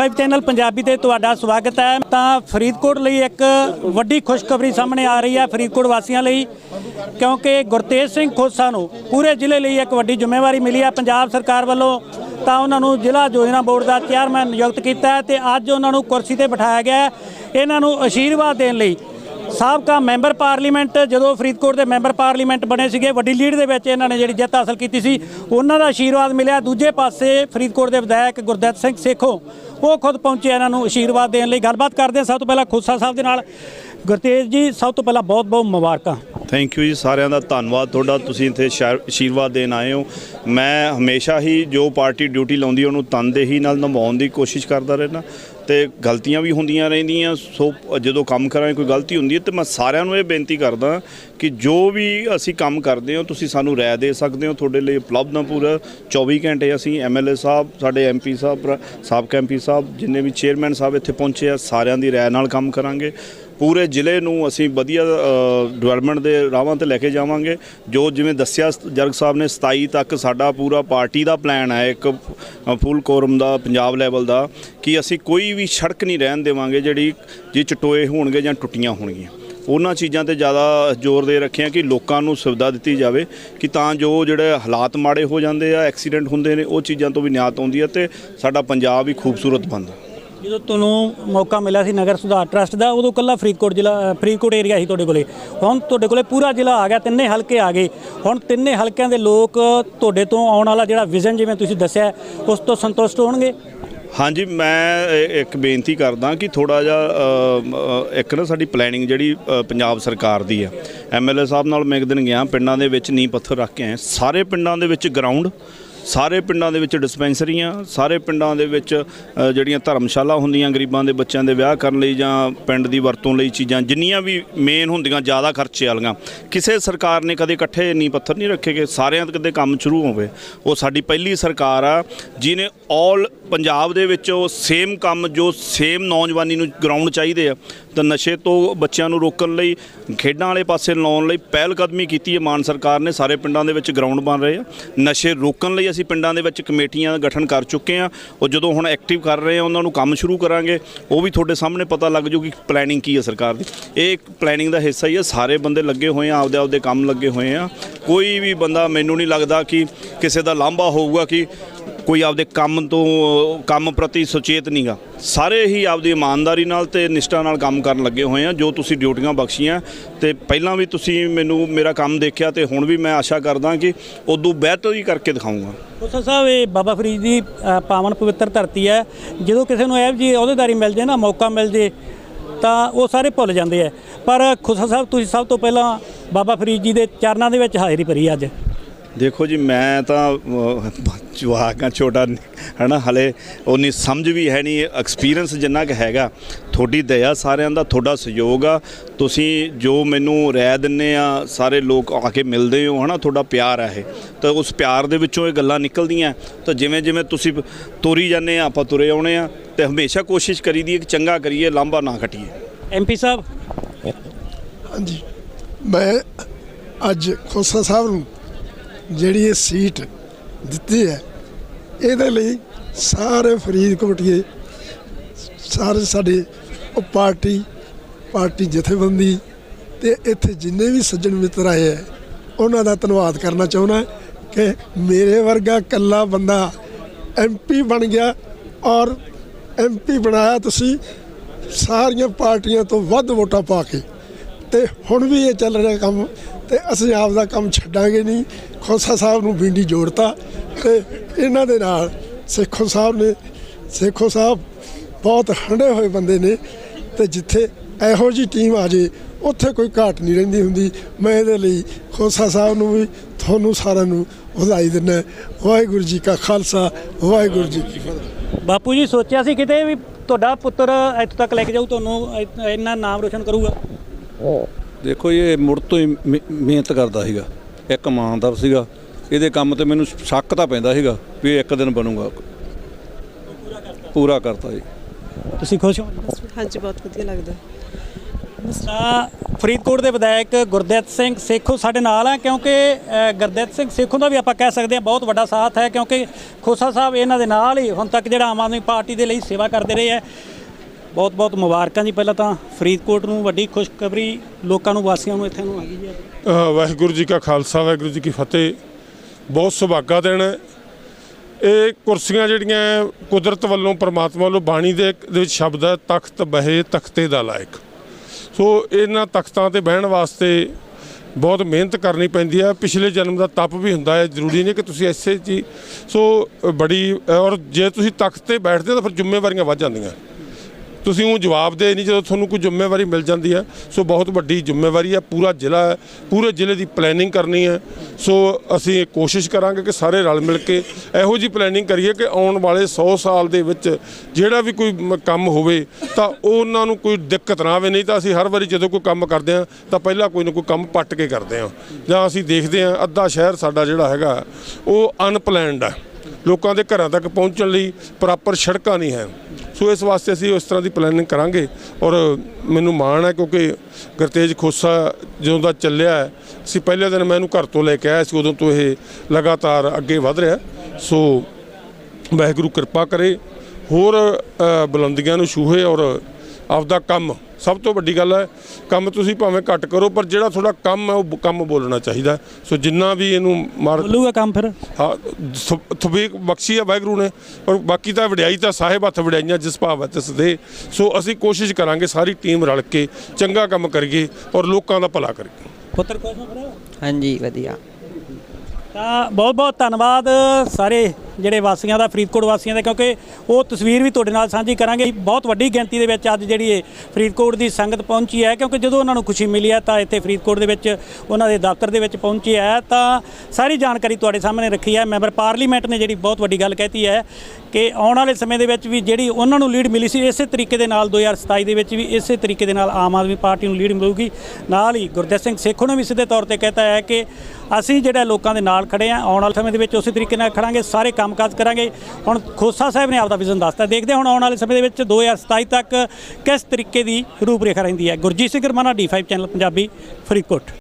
5 channel Punjabi ਤੇ ਤੁਹਾਡਾ ਸਵਾਗਤ ਹੈ। ਤਾਂ ਫਰੀਦਕੋਟ ਲਈ ਇੱਕ ਵੱਡੀ ਖੁਸ਼ਖਬਰੀ ਸਾਹਮਣੇ ਆ ਰਹੀ ਹੈ ਫਰੀਦਕੋਟ ਵਾਸੀਆਂ ਲਈ, ਕਿਉਂਕਿ ਗੁਰਤੇਜ ਸਿੰਘ ਖੋਸਾ ਨੂੰ ਪੂਰੇ ਜ਼ਿਲ੍ਹੇ ਲਈ ਇੱਕ ਵੱਡੀ ਜ਼ਿੰਮੇਵਾਰੀ ਮਿਲੀ ਹੈ ਪੰਜਾਬ ਸਰਕਾਰ ਵੱਲੋਂ। ਤਾਂ ਉਹਨਾਂ ਨੂੰ ਜ਼ਿਲ੍ਹਾ ਯੋਜਨਾ ਬੋਰਡ ਦਾ ਚੇਅਰਮੈਨ ਨਿਯੁਕਤ ਕੀਤਾ ਹੈ ਤੇ ਅੱਜ ਉਹਨਾਂ ਨੂੰ ਕੁਰਸੀ ਤੇ ਬਿਠਾਇਆ ਗਿਆ ਇਹਨਾਂ ਨੂੰ ਅਸ਼ੀਰਵਾਦ ਦੇਣ ਲਈ ਸਾਬਕਾ ਮੈਂਬਰ ਪਾਰਲੀਮੈਂਟ, ਜਦੋਂ ਫਰੀਦਕੋਟ ਦੇ ਮੈਂਬਰ ਪਾਰਲੀਮੈਂਟ ਬਣੇ ਸੀਗੇ, ਵੱਡੀ ਲੀਡ ਦੇ ਵਿੱਚ ਇਹਨਾਂ ਨੇ ਜਿਹੜੀ ਜਿੱਤ ਹਾਸਲ ਕੀਤੀ ਸੀ, ਉਹਨਾਂ ਦਾ ਆਸ਼ੀਰਵਾਦ ਮਿਲਿਆ। ਦੂਜੇ ਪਾਸੇ ਫਰੀਦਕੋਟ ਦੇ ਵਿਧਾਇਕ ਗੁਰਦੱਤ ਸਿੰਘ ਸੇਖੋ, ਉਹ ਖੁਦ ਪਹੁੰਚੇ ਇਹਨਾਂ ਨੂੰ ਆਸ਼ੀਰਵਾਦ ਦੇਣ ਲਈ। ਗੱਲਬਾਤ ਕਰਦੇ ਸਭ ਤੋਂ ਪਹਿਲਾਂ ਖੋਸਾ ਸਾਹਿਬ ਦੇ ਨਾਲ। ਗੁਰਤੇਜ ਜੀ, ਸਭ ਤੋਂ ਪਹਿਲਾਂ ਬਹੁਤ ਬਹੁਤ ਮੁਬਾਰਕਾਂ। ਥੈਂਕ ਯੂ ਜੀ, ਸਾਰਿਆਂ ਦਾ ਧੰਨਵਾਦ ਤੁਹਾਡਾ। ਤੁਸੀਂ ਇੱਥੇ ਆਸ਼ੀਰਵਾਦ ਦੇਣ ਆਏ ਹੋ। ਮੈਂ ਹਮੇਸ਼ਾ ਹੀ ਜੋ ਪਾਰਟੀ ਡਿਊਟੀ ਲਾਉਂਦੀ ਉਹਨੂੰ ਤਨਦੇਹੀ ਨਾਲ ਨਿਭਾਉਣ ਦੀ ਕੋਸ਼ਿਸ਼ ਕਰਦਾ ਰਹਿਣਾ ਤੇ ਗਲਤੀਆਂ ਵੀ ਹੁੰਦੀਆਂ ਰਹਿੰਦੀਆਂ, ਸੋ ਜਦੋਂ ਕੰਮ ਕਰਾਂ ਕੋਈ ਗਲਤੀ ਹੁੰਦੀ ਹੈ, ਤੇ ਮੈਂ ਸਾਰਿਆਂ ਨੂੰ ਇਹ ਬੇਨਤੀ ਕਰਦਾ ਕਿ ਜੋ ਵੀ ਅਸੀਂ ਕੰਮ ਕਰਦੇ ਹਾਂ, ਤੁਸੀਂ ਸਾਨੂੰ ਰਾਏ ਦੇ ਸਕਦੇ ਹੋ, ਤੁਹਾਡੇ ਲਈ ਉਪਲਬਧ ਹਾਂ ਪੂਰਾ। 24 ਘੰਟੇ ਅਸੀਂ ਐਮਐਲਏ ਸਾਹਿਬ, ਸਾਡੇ ਐਮਪੀ ਸਾਹਿਬ ਪ੍ਰ- ਸਾਬਕਾ ਐਮਪੀ ਸਾਹਿਬ, ਜਿੰਨੇ ਵੀ ਚੇਅਰਮੈਨ ਸਾਹਿਬ ਇੱਥੇ ਪਹੁੰਚੇ ਆ, ਸਾਰਿਆਂ ਦੀ ਰਾਏ ਨਾਲ ਕੰਮ ਕਰਾਂਗੇ। ਪੂਰੇ ਜ਼ਿਲ੍ਹੇ ਨੂੰ ਅਸੀਂ ਵਧੀਆ ਡਿਵੈਲਪਮੈਂਟ ਦੇ ਰਾਹਾਂ ਤੇ ਲੈ ਕੇ ਜਾਵਾਂਗੇ। ਜੋ ਜਿਵੇਂ ਦੱਸਿਆ ਜਰਗ ਸਾਹਿਬ ਨੇ 27 ਤੱਕ ਸਾਡਾ ਪੂਰਾ ਪਾਰਟੀ ਦਾ ਪਲਾਨ ਹੈ, ਇੱਕ ਫੁੱਲ ਕੋਰਮ ਦਾ, ਪੰਜਾਬ ਲੈਵਲ ਦਾ, ਕਿ ਅਸੀਂ ਕੋਈ ਵੀ ਸੜਕ ਨਹੀਂ ਰਹਿਣ ਦੇਵਾਂਗੇ, ਜਿਹੜੀ, ਜੇ ਚਟੋਏ ਹੋਣਗੇ ਜਾਂ ਟੁੱਟੀਆਂ ਹੋਣਗੀਆਂ। ਉਹਨਾਂ ਚੀਜ਼ਾਂ ਤੇ ਜ਼ਿਆਦਾ ਜ਼ੋਰ ਦੇ ਰੱਖਿਆ ਕਿ ਲੋਕਾਂ ਨੂੰ ਸੁਵਿਧਾ ਦਿੱਤੀ ਜਾਵੇ, ਕਿ ਤਾਂ ਜੋ ਜਿਹੜੇ ਹਾਲਾਤ ਮਾੜੇ ਹੋ ਜਾਂਦੇ ਆ, ਐਕਸੀਡੈਂਟ ਹੁੰਦੇ ਨੇ, ਉਹ ਚੀਜ਼ਾਂ ਤੋਂ ਵੀ ਨਿਆਤ ਆਉਂਦੀ ਹੈ ਤੇ ਸਾਡਾ ਪੰਜਾਬ ਵੀ ਖੂਬਸੂਰਤ ਬਣਦਾ। ਜਦੋਂ ਤੁਹਾਨੂੰ ਮੌਕਾ ਮਿਲਿਆ ਸੀ ਨਗਰ ਸੁਧਾਰ ਟਰਸਟ ਦਾ, ਉਦੋਂ ਕੱਲਾ ਫਰੀਦਕੋਟ ਜ਼ਿਲ੍ਹਾ ਫਰੀਦਕੋਟ ਏਰੀਆ ਸੀ ਤੁਹਾਡੇ ਕੋਲੇ। ਹੁਣ ਤੁਹਾਡੇ ਕੋਲੇ ਪੂਰਾ ਜ਼ਿਲ੍ਹਾ ਆ ਗਿਆ, ਤਿੰਨੇ ਹਲਕੇ ਆ ਗਏ। ਹੁਣ ਤਿੰਨੇ ਹਲਕਿਆਂ ਦੇ ਲੋਕ ਤੁਹਾਡੇ ਤੋਂ ਆਉਣ ਵਾਲਾ ਜਿਹੜਾ ਵਿਜ਼ਨ ਜਿਵੇਂ ਤੁਸੀਂ ਦੱਸਿਆ, ਉਸ ਤੋਂ ਸੰਤੁਸ਼ਟ ਹੋਣਗੇ? ਹਾਂਜੀ, ਮੈਂ ਇੱਕ ਬੇਨਤੀ ਕਰਦਾ ਕਿ ਥੋੜਾ ਜਿਹਾ ਇੱਕ ਨਾ ਸਾਡੀ ਪਲੈਨਿੰਗ ਜਿਹੜੀ ਪੰਜਾਬ ਸਰਕਾਰ ਦੀ ਹੈ ਐਮਐਲਏ ਸਾਹਿਬ ਨਾਲ ਮੈਂ ਇੱਕ ਦਿਨ ਗਿਆ, ਪਿੰਡਾਂ ਦੇ ਵਿੱਚ ਨੀਂਹ ਪੱਥਰ ਰੱਖ ਕੇ ਆਏ। ਸਾਰੇ ਪਿੰਡਾਂ ਦੇ ਵਿੱਚ ਗਰਾਊਂਡ ਸਾਰੇ ਪਿੰਡਾਂ ਦੇ ਵਿੱਚ ਡਿਸਪੈਂਸਰੀਆਂ, ਸਾਰੇ ਪਿੰਡਾਂ ਦੇ ਵਿੱਚ ਜਿਹੜੀਆਂ ਧਰਮਸ਼ਾਲਾ ਹੁੰਦੀਆਂ ਗਰੀਬਾਂ ਦੇ ਬੱਚਿਆਂ ਦੇ ਵਿਆਹ ਕਰਨ ਲਈ ਜਾਂ ਪਿੰਡ ਦੀ ਵਰਤੋਂ ਲਈ ਚੀਜ਼ਾਂ, ਜਿੰਨੀਆਂ ਵੀ ਮੇਨ ਹੁੰਦੀਆਂ ਜ਼ਿਆਦਾ ਖਰਚੇ ਵਾਲੀਆਂ। ਕਿਸੇ ਸਰਕਾਰ ਨੇ ਕਦੇ ਇਕੱਠੇ ਨੀਂਹ ਪੱਥਰ ਨਹੀਂ ਰੱਖੇ ਕਿ ਸਾਰਿਆਂ ਦੇ ਕਦੇ ਕੰਮ ਸ਼ੁਰੂ ਹੋਵੇ। ਉਹ ਸਾਡੀ ਪਹਿਲੀ ਸਰਕਾਰ ਆ, ਜਿਹਨੇ ਆਲ ਪੰਜਾਬ ਦੇ ਵਿੱਚ ਉਹ ਸੇਮ ਕੰਮ, ਜੋ ਸੇਮ ਨੌਜਵਾਨੀ ਨੂੰ ਗਰਾਊਂਡ ਚਾਹੀਦੇ ਆ, ਤਾਂ ਨਸ਼ੇ ਤੋਂ ਬੱਚਿਆਂ ਨੂੰ ਰੋਕਣ ਲਈ, ਖੇਡਾਂ ਵਾਲੇ ਪਾਸੇ ਲਾਉਣ ਲਈ ਪਹਿਲ ਕਦਮੀ ਕੀਤੀ ਹੈ ਮਾਨ ਸਰਕਾਰ ਨੇ, ਸਾਰੇ ਪਿੰਡਾਂ ਦੇ ਵਿੱਚ ਗਰਾਊਂਡ ਬਣ ਰਹੇ ਆ। ਨਸ਼ੇ ਰੋਕਣ ਲਈ ਅਸੀਂ ਪਿੰਡਾਂ ਦੇ ਵਿੱਚ ਕਮੇਟੀਆਂ ਦਾ ਗਠਨ ਕਰ ਚੁੱਕੇ ਆ ਉਹ ਜਦੋਂ ਹੁਣ ਐਕਟਿਵ ਕਰ ਰਹੇ ਆ, ਉਹਨਾਂ ਨੂੰ ਕੰਮ ਸ਼ੁਰੂ ਕਰਾਂਗੇ। ਉਹ ਵੀ ਤੁਹਾਡੇ ਸਾਹਮਣੇ ਪਤਾ ਲੱਗ ਜੂ ਕਿ ਪਲੈਨਿੰਗ ਕੀ ਹੈ ਸਰਕਾਰ ਦੀ। ਇਹ ਇੱਕ ਪਲੈਨਿੰਗ ਦਾ ਹਿੱਸਾ ਹੀ ਹੈ ਸਾਰੇ ਬੰਦੇ ਲੱਗੇ ਹੋਏ ਆ, ਆਪਦੇ ਆਪਦੇ ਕੰਮ ਲੱਗੇ ਹੋਏ ਆ। ਕੋਈ ਵੀ ਬੰਦਾ ਮੈਨੂੰ ਨਹੀਂ ਲੱਗਦਾ ਕਿ ਕਿਸੇ ਦਾ ਲਾਂਭਾ ਹੋਊਗਾ ਕਿ ਕੋਈ ਆਪਦੇ ਕੰਮ ਤੋਂ, ਕੰਮ ਪ੍ਰਤੀ ਸੁਚੇਤ ਨਹੀਂਗਾ। ਸਾਰੇ ਹੀ ਆਪਦੀ ਇਮਾਨਦਾਰੀ ਨਾਲ ਤੇ ਨਿਸ਼ਠਾ ਨਾਲ ਕੰਮ ਕਰਨ ਲੱਗੇ ਹੋਏ ਆ, ਜੋ ਤੁਸੀਂ ਡਿਊਟੀਆਂ ਬਖਸ਼ੀਆਂ। ਤੇ ਪਹਿਲਾਂ ਵੀ ਤੁਸੀਂ ਮੈਨੂੰ, ਮੇਰਾ ਕੰਮ ਦੇਖਿਆ ਤੇ ਹੁਣ ਵੀ ਮੈਂ ਆਸ਼ਾ ਕਰਦਾ ਕਿ ਉਦੋਂ ਬਿਹਤਰ ਹੀ ਕਰਕੇ ਦਿਖਾਊਂਗਾ। ਖੋਸਾ ਸਾਹਿਬ ਇਹ ਬਾਬਾ ਫਰੀਦ ਦੀ ਪਾਵਨ ਪਵਿੱਤਰ ਧਰਤੀ ਹੈ। ਜਦੋਂ ਕਿਸੇ ਨੂੰ ਇਹ ਜੀ ਅਹੁਦੇਦਾਰੀ ਮਿਲ ਜੇ ਨਾ, ਮੌਕਾ ਮਿਲ ਜੇ, ਤਾਂ ਉਹ ਸਾਰੇ ਭੁੱਲ ਜਾਂਦੇ ਆ। ਪਰ ਖੋਸਾ ਸਾਹਿਬ, ਤੁਸੀਂ ਸਭ ਤੋਂ ਪਹਿਲਾਂ ਬਾਬਾ ਫਰੀਦ ਜੀ ਦੇ ਚਰਨਾਂ ਦੇ ਵਿੱਚ ਹਾਜ਼ਰੀ ਭਰੀ ਅੱਜ। ਦੇਖੋ ਜੀ ਮੈਂ ਤਾਂ ਜਵਾਕ ਆ ਛੋਟਾ ਹਨਾ ਹਲੇ ਉਨੀ ਸਮਝ ਵੀ ਹੈ ਨਹੀਂ ਐਕਸਪੀਰੀਅੰਸ ਜਿੰਨਾ ਕਿ ਹੈਗਾ ਤੁਹਾਡੀ ਦਇਆ ਸਾਰਿਆਂ ਦਾ ਤੁਹਾਡਾ ਸਹਿਯੋਗ ਆ। ਤੁਸੀਂ ਜੋ ਮੈਨੂੰ ਰਾਇ ਦਿੰਨੇ ਆ ਸਾਰੇ ਲੋਕ ਆ ਕੇ ਮਿਲਦੇ ਹੋ ਹਨਾ ਤੁਹਾਡਾ ਪਿਆਰ ਆ ਇਹ। ਤਾਂ ਉਸ ਪਿਆਰ ਦੇ ਵਿੱਚੋਂ ਇਹ ਗੱਲਾਂ ਨਿਕਲਦੀਆਂ। ਤਾਂ ਜਿਵੇਂ ਜਿਵੇਂ ਤੁਸੀਂ ਤੋਰੀ ਜਾਂਦੇ ਆ ਆਪਾਂ ਤੁਰੇ ਆਉਣੇ ਆ ਤੇ ਹਮੇਸ਼ਾ ਕੋਸ਼ਿਸ਼ ਕਰੀਦੀ ਹੈ ਕਿ ਚੰਗਾ ਕਰੀਏ ਲਾਂਭਾ ਨਾ ਖਟੀਏ ਐਮਪੀ ਸਾਹਿਬ? ਹਾਂਜੀ। ਮੈਂ ਅੱਜ ਖੋਸਾ ਸਾਹਿਬ ਨੂੰ ਜਿਹੜੀ ਇਹ ਸੀਟ ਦਿੱਤੀ ਹੈ, ਇਹਦੇ ਲਈ ਸਾਰੇ ਫਰੀਦਕੋਟੀਏ ਸਾਰੇ ਸਾਡੇ ਉਹ ਪਾਰਟੀ ਪਾਰਟੀ ਜਥੇਬੰਦੀ ਤੇ ਇੱਥੇ ਜਿੰਨੇ ਵੀ ਸੱਜਣ ਮਿੱਤਰ ਆਏ ਹੈ, ਉਹਨਾਂ ਦਾ ਧੰਨਵਾਦ ਕਰਨਾ ਚਾਹੁੰਦਾ ਕਿ ਮੇਰੇ ਵਰਗਾ ਕੱਲਾ ਬੰਦਾ ਐਮਪੀ ਬਣ ਗਿਆ ਔਰ ਐਮਪੀ ਬਣਾਇਆ ਤੁਸੀਂ ਸਾਰੀਆਂ ਪਾਰਟੀਆਂ ਤੋਂ ਵੱਧ ਵੋਟਾਂ ਪਾ ਕੇ। ਤੇ ਹੁਣ ਵੀ ਇਹ ਚੱਲ ਰਿਹਾ ਕੰਮ ਤੇ ਅਸੀਂ ਆਪ ਦਾ ਕੰਮ ਛੱਡਾਂਗੇ ਨਹੀਂ। ਖੋਸਾ ਸਾਹਿਬ ਨੂੰ ਬਿੰਡੀ ਜੋੜਤਾ ਤੇ ਇਹਨਾਂ ਦੇ ਨਾਲ ਸੇਖੋ ਸਾਹਿਬ ਨੇ ਸੇਖੋ ਸਾਹਿਬ ਬਹੁਤ ਹੰਡੇ ਹੋਏ ਬੰਦੇ ਨੇ ਤੇ ਜਿੱਥੇ ਇਹੋ ਜੀ ਟੀਮ ਆ ਜੇ ਉੱਥੇ ਕੋਈ ਘਾਟ ਨਹੀਂ ਰਹਿੰਦੀ ਹੁੰਦੀ। ਮੈਂ ਇਹਦੇ ਲਈ ਖੋਸਾ ਸਾਹਿਬ ਨੂੰ ਵੀ ਤੁਹਾਨੂੰ ਸਾਰਿਆਂ ਨੂੰ ਵਧਾਈ ਦਿੰਦਾ। ਵਾਹਿਗੁਰੂ ਜੀ ਕਾ ਖਾਲਸਾ ਵਾਹਿਗੁਰੂ ਜੀ ਕੀ ਫਤਿਹ। ਬਾਪੂ ਜੀ ਸੋਚਿਆ ਸੀ ਕਿਤੇ ਵੀ ਤੁਹਾਡਾ ਪੁੱਤਰ ਇੱਥੋਂ ਤੱਕ ਲੈ ਕੇ ਜਾਊ ਤੁਹਾਨੂੰ ਇੰਨਾ ਨਾਮ ਰੋਸ਼ਨ ਕਰੂਗਾ? ਦੇਖੋ ਜੀ, ਇਹ ਮੁੜ ਤੋਂ ਹੀ ਮਿ- ਮਿਹਨਤ ਕਰਦਾ ਸੀਗਾ। ਇੱਕ ਇਮਾਨਦਾਰ ਸੀਗਾ। ਇਹਦੇ ਕੰਮ ਤੇ ਮੈਨੂੰ ਸ਼ੱਕ ਤਾਂ ਪੈਂਦਾ ਸੀਗਾ ਵੀ ਇਹ ਇੱਕ ਦਿਨ ਬਣੂਗਾ। ਪੂਰਾ ਕਰਤਾ ਜੀ। ਤੁਸੀਂ ਖੁਸ਼ ਹੋ? ਹਾਂਜੀ ਬਹੁਤ ਵਧੀਆ ਲੱਗਦਾ। ਤਾਂ ਫਰੀਦਕੋਟ ਦੇ ਵਿਧਾਇਕ ਗੁਰਦਿੱਤ ਸਿੰਘ ਸੇਖੋ ਸਾਡੇ ਨਾਲ ਹੈ ਕਿਉਂਕਿ ਅ, ਗੁਰਦਿੱਤ ਸਿੰਘ ਸੇਖੋ ਦਾ ਵੀ ਆਪਾਂ ਕਹਿ ਸਕਦੇ ਹਾਂ ਬਹੁਤ ਵੱਡਾ ਸਾਥ ਹੈ ਕਿਉਂਕਿ ਖੋਸਾ ਸਾਹਿਬ ਇਹਨਾਂ ਦੇ ਨਾਲ ਹੀ ਹੁਣ ਤੱਕ ਜਿਹੜਾ ਆਮ ਆਦਮੀ ਪਾਰਟੀ ਦੇ ਲਈ ਸੇਵਾ ਕਰਦੇ ਰਹੇ ਹੈ। ਬਹੁਤ ਬਹੁਤ ਮੁਬਾਰਕਾਂ ਜੀ। ਪਹਿਲਾਂ ਤਾਂ ਫਰੀਦਕੋਟ ਨੂੰ ਵੱਡੀ ਖੁਸ਼ਖਬਰੀ ਲੋਕਾਂ ਨੂੰ, ਵਾਸੀਆਂ ਨੂੰ ਇੱਥੇ ਨੂੰ ਹੈਗੀ ਜੀ। ਅੱਜ। ਵਾਹਿਗੁਰੂ ਜੀ ਕਾ ਖਾਲਸਾ, ਵਾਹਿਗੁਰੂ ਜੀ ਕੀ ਫਤਿਹ। ਬਹੁਤ ਸੁਭਾਗਾ ਦੇਣ ਹੈ ਇਹ ਕੁਰਸੀਆਂ ਜਿਹੜੀਆਂ ਕੁਦਰਤ ਵੱਲੋਂ, ਪਰਮਾਤਮਾ ਵੱਲੋਂ ਬਾਣੀ ਦੇ ਵਿੱਚ ਸ਼ਬਦ ਹੈ, ਤਖਤ ਬਹੇ ਤਖਤੇ ਦਾ ਲਾਇਕ। ਸੋ ਇਹਨਾਂ ਤਖਤਾਂ ਤੇ ਬਹਿਣ ਵਾਸਤੇ ਬਹੁਤ ਮਿਹਨਤ ਕਰਨੀ ਪੈਂਦੀ ਹੈ। ਪਿਛਲੇ ਜਨਮ ਦਾ ਤਪ ਵੀ ਹੁੰਦਾ ਹੈ, ਜ਼ਰੂਰੀ ਨਹੀਂ ਕਿ ਤੁਸੀਂ ਐਸੇ ਜੀ ਸੋ ਬੜੀ ਔਰ ਜੇ ਤੁਸੀਂ ਤਖਤ ਤੇ ਬੈਠਦੇ ਹੋ ਤਾਂ ਫਿਰ ਜ਼ਿੰਮੇਵਾਰੀਆਂ ਵੱਧ ਜਾਂਦੀਆਂ। ਤੁਸੀਂ ਉਹ ਜਵਾਬ ਦੇ ਨਹੀਂ ਜਦੋਂ ਤੁਹਾਨੂੰ ਕੋਈ ਜ਼ਿੰਮੇਵਾਰੀ ਮਿਲ ਜਾਂਦੀ ਹੈ, ਸੋ ਬਹੁਤ ਵੱਡੀ ਜ਼ਿੰਮੇਵਾਰੀ ਹੈ, ਪੂਰਾ ਜ਼ਿਲ੍ਹਾ ਹੈ, ਪੂਰੇ ਜ਼ਿਲ੍ਹੇ ਦੀ ਪਲੈਨਿੰਗ ਕਰਨੀ ਹੈ। ਸੋ ਅਸੀਂ ਕੋਸ਼ਿਸ਼ ਕਰਾਂਗੇ ਕਿ ਸਾਰੇ ਰਲ ਮਿਲ ਕੇ ਇਹੋ ਜੀ ਪਲੈਨਿੰਗ ਕਰੀਏ ਕਿ ਆਉਣ ਵਾਲੇ 100 ਸਾਲ ਦੇ ਵਿੱਚ ਜਿਹੜਾ ਵੀ ਕੋਈ ਕੰਮ ਹੋਵੇ, ਤਾਂ ਉਹਨਾਂ ਨੂੰ ਕੋਈ ਦਿੱਕਤ ਨਾ ਆਵੇ, ਨਹੀਂ ਤਾਂ ਅਸੀਂ ਹਰ ਵਾਰੀ ਜਦੋਂ ਕੋਈ ਕੰਮ ਕਰਦੇ ਹਾਂ, ਤਾਂ ਪਹਿਲਾਂ ਕੋਈ ਨਾ ਕੋਈ ਕੰਮ ਪੱਟ ਕੇ ਕਰਦੇ ਹਾਂ। ਜਾਂ ਅਸੀਂ ਦੇਖਦੇ ਹਾਂ, ਅੱਧਾ ਸ਼ਹਿਰ ਸਾਡਾ ਜਿਹੜਾ ਹੈਗਾ, ਉਹ ਅਨਪਲੈਨਡ ਹੈ। ਲੋਕਾਂ ਦੇ ਘਰਾਂ ਤੱਕ ਪਹੁੰਚਣ ਲਈ ਪ੍ਰੋਪਰ ਸੜਕਾਂ ਨਹੀਂ ਹੈ। ਸੋ ਇਸ ਵਾਸਤੇ ਅਸੀਂ ਉਸ ਤਰ੍ਹਾਂ ਦੀ ਪਲੈਨਿੰਗ ਕਰਾਂਗੇ ਔਰ ਮੈਨੂੰ ਮਾਣ ਹੈ ਕਿਉਂਕਿ ਗੁਰਤੇਜ ਖੋਸਾ ਜਦੋਂ ਦਾ ਚੱਲਿਆ ਅਸੀਂ ਪਹਿਲੇ ਦਿਨ ਮੈਂ ਇਹਨੂੰ ਘਰ ਤੋਂ ਲੈ ਕੇ ਆਇਆ ਸੀ, ਉਦੋਂ ਤੋਂ ਇਹ ਲਗਾਤਾਰ ਅੱਗੇ ਵਧ ਰਿਹਾ। ਸੋ ਵਾਹਿਗੁਰੂ ਕਿਰਪਾ ਕਰੇ। ਹੋਰ ਬੁਲੰਦੀਆਂ ਨੂੰ ਛੂਹੇ ਔਰ ਆਪਦਾ ਕੰਮ ਸਭ ਤੋਂ ਵੱਡੀ ਗੱਲ ਹੈ ਕੰਮ ਤੁਸੀਂ ਭਾਵੇਂ ਘੱਟ ਕਰੋ ਪਰ ਜਿਹੜਾ ਤੁਹਾਡਾ ਕੰਮ ਹੈ ਉਹ ਕੰਮ ਬੋਲਣਾ ਚਾਹੀਦਾ ਸੋ ਜਿੰਨਾ ਵੀ ਇਹਨੂੰ ਮਾਰ ਬੋਲੂਗਾ ਕੰਮ ਫਿਰ? ਹਾਂ ਤਵੀਕ ਬਖਸ਼ੀ ਹੈ ਵਾਹਿਗੁਰੂ ਨੇ ਔਰ ਬਾਕੀ ਤਾਂ ਵਡਿਆਈ ਤਾਂ ਸਾਹਿਬ ਹੱਥ ਵਡਿਆਈਆਂ ਜਿਸ ਭਾਵ ਹੈ ਤਿਸ ਦੇ। ਸੋ ਅਸੀਂ ਕੋਸ਼ਿਸ਼ ਕਰਾਂਗੇ ਸਾਰੀ ਟੀਮ ਰਲ ਕੇ ਚੰਗਾ ਕੰਮ ਕਰੀਏ ਔਰ ਲੋਕਾਂ ਦਾ ਭਲਾ ਕਰੀਏ। ਪੁੱਤਰ ਕੋਈ ਨਾ ਫਿਰ? ਹਾਂਜੀ ਵਧੀਆ। ਤਾਂ ਬਹੁਤ ਬਹੁਤ ਧੰਨਵਾਦ ਸਾਰੇ ਜਿਹੜੇ ਵਾਸੀਆਂ ਦਾ, ਫਰੀਦਕੋਟ ਵਾਸੀਆਂ ਦਾ, ਕਿਉਂਕਿ ਉਹ ਤਸਵੀਰ ਵੀ ਤੁਹਾਡੇ ਨਾਲ ਸਾਂਝੀ ਕਰਾਂਗੇ। ਬਹੁਤ ਵੱਡੀ ਗਿਣਤੀ ਦੇ ਵਿੱਚ ਅੱਜ ਜਿਹੜੀ ਇਹ ਫਰੀਦਕੋਟ ਦੀ ਸੰਗਤ ਪਹੁੰਚੀ ਹੈ, ਕਿਉਂਕਿ ਜਦੋਂ ਉਹਨਾਂ ਨੂੰ ਖੁਸ਼ੀ ਮਿਲੀ ਹੈ, ਤਾਂ ਇੱਥੇ ਫਰੀਦਕੋਟ ਦੇ ਵਿੱਚ ਉਹਨਾਂ ਦੇ ਦਫ਼ਤਰ ਦੇ ਵਿੱਚ ਪਹੁੰਚੀ ਹੈ। ਤਾਂ ਸਾਰੀ ਜਾਣਕਾਰੀ ਤੁਹਾਡੇ ਸਾਹਮਣੇ ਰੱਖੀ ਹੈ। ਮੈਂਬਰ ਪਾਰਲੀਮੈਂਟ ਨੇ ਜਿਹੜੀ ਬਹੁਤ ਵੱਡੀ ਗੱਲ ਕਹਿਤੀ ਹੈ ਕਿ ਆਉਣ ਵਾਲੇ ਸਮੇਂ ਦੇ ਵਿੱਚ ਵੀ ਜਿਹੜੀ ਉਹਨਾਂ ਨੂੰ ਲੀਡ ਮਿਲੀ ਸੀ, ਇਸੇ ਤਰੀਕੇ ਦੇ ਨਾਲ 2027 ਦੇ ਵਿੱਚ ਵੀ ਇਸੇ ਤਰੀਕੇ ਦੇ ਨਾਲ ਆਮ ਆਦਮੀ ਪਾਰਟੀ ਨੂੰ ਲੀਡ ਮਿਲੂਗੀ। ਨਾਲ ਹੀ ਗੁਰਦੇਵ ਸਿੰਘ ਸੇਖੋਂ ਨੇ ਵੀ ਸਿੱਧੇ ਤੌਰ ਤੇ ਕਹਿਤਾ ਹੈ ਕਿ ਅਸੀਂ ਜਿਹੜਾ ਲੋਕਾਂ ਦੇ ਨਾਲ ਖੜੇ ਆ ਆਉਣ ਵਾਲੇ ਸਮੇਂ ਦੇ ਵਿੱਚ ਉਸੇ ਤਰੀਕੇ ਨਾਲ ਖੜਾਂਗੇ ਸਾਰੇ ਕੰਮ ਕੰਮਕਾਜ ਕਰਾਂਗੇ। ਹੁਣ ਖੋਸਾ ਸਾਹਿਬ ਨੇ ਆਪਦਾ ਵਿਜ਼ਨ ਦੱਸਤਾ। ਦੇਖਦੇ ਹੁਣ ਆਉਣ ਵਾਲੇ ਸਮੇਂ ਦੇ ਵਿੱਚ 2027 ਤੱਕ ਕਿਸ ਤਰੀਕੇ ਦੀ ਰੂਪਰੇਖਾ ਰਹਿੰਦੀ ਹੈ। Gurjeet Singh Ramana D5 channel Punjabi Faridkot.